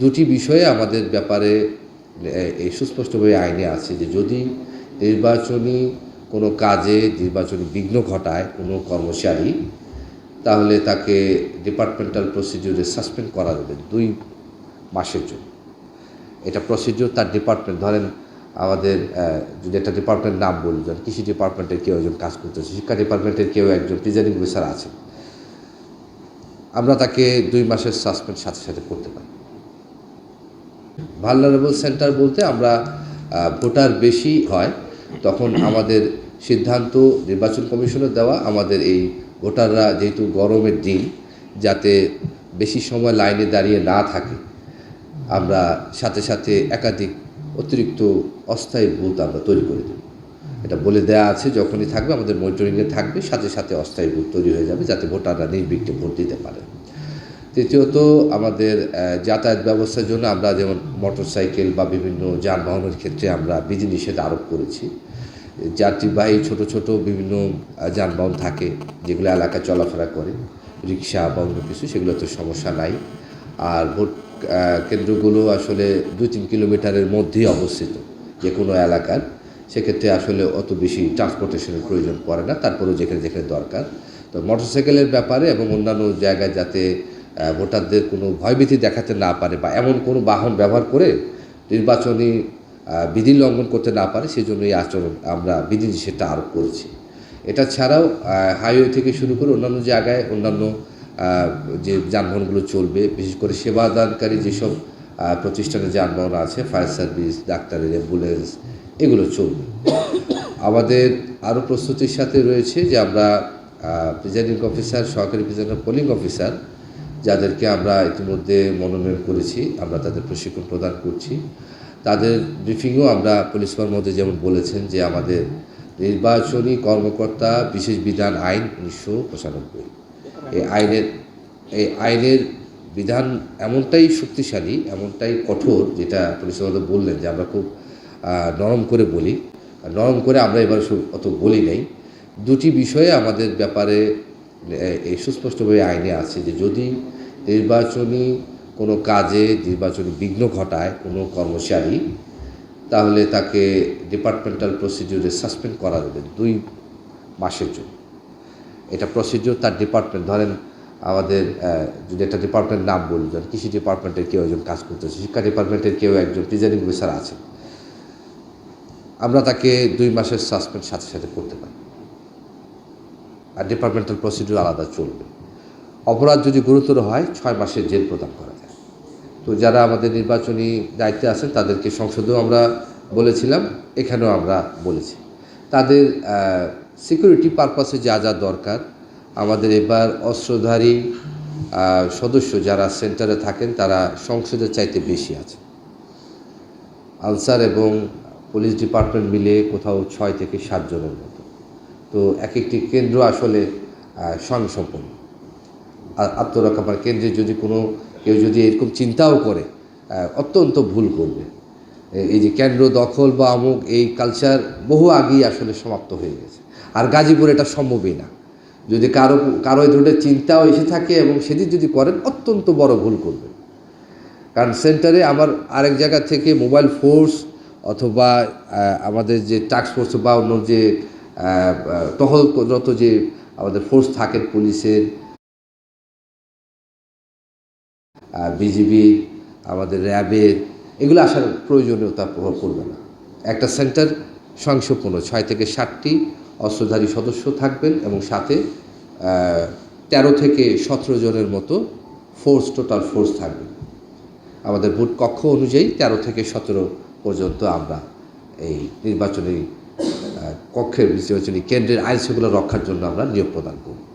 দুটি বিষয়ে আমাদের ব্যাপারে এই সুস্পষ্টভাবে আইনে আছে যে যদি নির্বাচনী কোনো কাজে নির্বাচনী বিঘ্ন ঘটায় কোনো কর্মচারী, তাহলে তাকে ডিপার্টমেন্টাল প্রসিডিউরে সাসপেন্ড করা যাবে দুই মাসের জন্য। এটা প্রসিডিউর তার ডিপার্টমেন্ট, ধরেন আমাদের যদি একটা ডিপার্টমেন্ট নাম বলি, ধরেন কৃষি ডিপার্টমেন্টের কেউ একজন কাজ করতেছে, শিক্ষা ডিপার্টমেন্টের কেউ একজন প্রিজাইডিং অফিসার আছে, আমরা তাকে দুই মাসের সাসপেন্ড সাথে সাথে করতে পারি। ভালনারেবল সেন্টার বলতে আমরা ভোটার বেশি হয়। তখন আমাদের সিদ্ধান্ত, নির্বাচন কমিশনের দেওয়া, আমাদের এই ভোটাররা যেহেতু গরমের দিন, যাতে বেশি সময় লাইনে দাঁড়িয়ে না থাকে। আমরা সাথে সাথে একাধিক অতিরিক্ত অস্থায়ী বুথ আমরা তৈরি করে দেব। এটা বলে দেওয়া আছে, যখনই থাকবে, আমাদের মনিটরিংয়ে থাকবে, সাথে সাথে অস্থায়ী বুথ তৈরি হয়ে যাবে, যাতে ভোটাররা নির্বিঘ্নে ভোট দিতে পারে তৃতীয়ত, আমাদের যাতায়াত ব্যবস্থার জন্য আমরা যেমন মোটরসাইকেল বা বিভিন্ন যানবাহনের ক্ষেত্রে আমরা বিধিনিষেধ আরোপ করেছি। যাত্রীবাহী ছোট ছোট বিভিন্ন যানবাহন থাকে যেগুলো এলাকায় চলাফেরা করে, রিক্সা বা অন্য কিছু সেগুলো তো সমস্যা নাই। আর ভোট কেন্দ্রগুলো আসলে দু তিন কিলোমিটারের মধ্যেই অবস্থিত যে কোনো এলাকার। সেক্ষেত্রে আসলে অত বেশি ট্রান্সপোর্টেশনের প্রয়োজন পড়ে না, তারপরেও যেখানে যেখানে দরকার। তো মোটরসাইকেলের ব্যাপারে এবং অন্যান্য জায়গায় যাতে ভোটারদের কোনো ভয়ভীতি দেখাতে না পারে বা এমন কোনো বাহন ব্যবহার করে নির্বাচনী বিধি লঙ্ঘন করতে না পারে সেজন্য এই আচরণ আমরা বিধি নিষেধটা আরোপ করেছি। এটা ছাড়াও হাইওয়ে থেকে শুরু করে অন্যান্য জায়গায় অন্যান্য যে যানবাহনগুলো চলবে বিশেষ করে সেবাদানকারী যেসব আহ, প্রতিষ্ঠানের যানবাহন আছে ফায়ার সার্ভিস ডাক্তারের অ্যাম্বুলেন্স এগুলো চলবে। আমাদের আরও প্রস্তুতির সাথে রয়েছে যে আমরা প্রিজাইডিং অফিসার সহকারী প্রিজাইডিং পোলিং অফিসার যাদেরকে আমরা ইতিমধ্যে মনোনয়ন করেছি, আমরা তাদের প্রশিক্ষণ প্রদান করছি। তাদের ব্রিফিংও আমরা পুলিশ মধ্যে যেমন বলেছেন যে আমাদের নির্বাচনী কর্মকর্তা বিশেষ বিধান আইন উনিশশো পঁচানব্বই। এই আইনের এই আইনের বিধান এমনটাই শক্তিশালী, এমনটাই কঠোর যেটা পুলিশ মধ্যে বললেন যে আমরা খুব নরম করে বলি। নরম করে আমরা এবার অত বলি নাই। দুটি বিষয়ে আমাদের ব্যাপারে এই সুস্পষ্টভাবে আইনে আছে যে যদি নির্বাচনী কোনো কাজে নির্বাচনী বিঘ্ন ঘটায় কোনো কর্মচারী, তাহলে তাকে ডিপার্টমেন্টাল প্রসিডিউরে সাসপেন্ড করা যাবে দুই মাসের জন্য। এটা প্রসিডিউর তার ডিপার্টমেন্ট ধরেন আমাদের যদি একটা ডিপার্টমেন্ট নাম বলি, ধরেন কৃষি ডিপার্টমেন্টের কেউ একজন কাজ করতেছে, শিক্ষা ডিপার্টমেন্টের কেউ একজন প্রিজাইডিং অফিসার আছে। আমরা তাকে দুই মাসের সাসপেন্ড সাথে সাথে করতে পারি। আর ডিপার্টমেন্টাল প্রসিডিউর আলাদা চলবে। অপরাধ যদি গুরুতর হয়, ছয় মাসের জেল প্রদান করা যায়। তো যারা আমাদের নির্বাচনী দায়িত্বে আছেন, তাদেরকে সংসদেও আমরা বলেছিলাম, এখানেও আমরা বলেছি। তাদের সিকিউরিটি পারপাসে যা যা দরকার, আমাদের এবার অস্ত্রধারী সদস্য যারা সেন্টারে থাকেন, তারা সংসদের চাইতে বেশি আছে। আনসার এবং পুলিশ ডিপার্টমেন্ট মিলে কোথাও ছয় থেকে সাতজনের মতো। তো এক একটি কেন্দ্র আসলে আহ, স্বয়ংসম্পন্ন আর আত্মরক্ষা মানে কেন্দ্রে যদি কোনো কেউ যদি এরকম চিন্তাও করে অত্যন্ত ভুল করবে। এই যে কেন্দ্র দখল বা অমুক এই কালচার বহু আগেই আসলে সমাপ্ত হয়ে গেছে। আর গাজীপুর এটা সম্ভবই না। যদি কারও কারও এই ধরনের চিন্তাও এসে থাকে এবং সেদিন যদি করেন অত্যন্ত বড় ভুল করবেন কারণ সেন্টারে আমার আরেক জায়গা থেকে মোবাইল ফোর্স অথবা আমাদের যে টাস্ক ফোর্স বা অন্য যে টহলরত যে আমাদের ফোর্স থাকেন পুলিশের বিজিবি আমাদের র্যাবের এগুলো আসার প্রয়োজনীয়তা প্রভাব পড়বে না। একটা সেন্টার সংসম্পন্ন ছয় থেকে ষাটটি অস্ত্রধারী সদস্য থাকবেন এবং সাথে তেরো থেকে সতেরো জনের মতো ফোর্স টোটাল ফোর্স থাকবে। আমাদের ভোট কক্ষ অনুযায়ী তেরো থেকে সতেরো পর্যন্ত আমরা এই নির্বাচনী কক্ষের কেন্দ্রের আইন শৃঙ্খলা রক্ষার জন্য আমরা নিয়োগ প্রদান করব।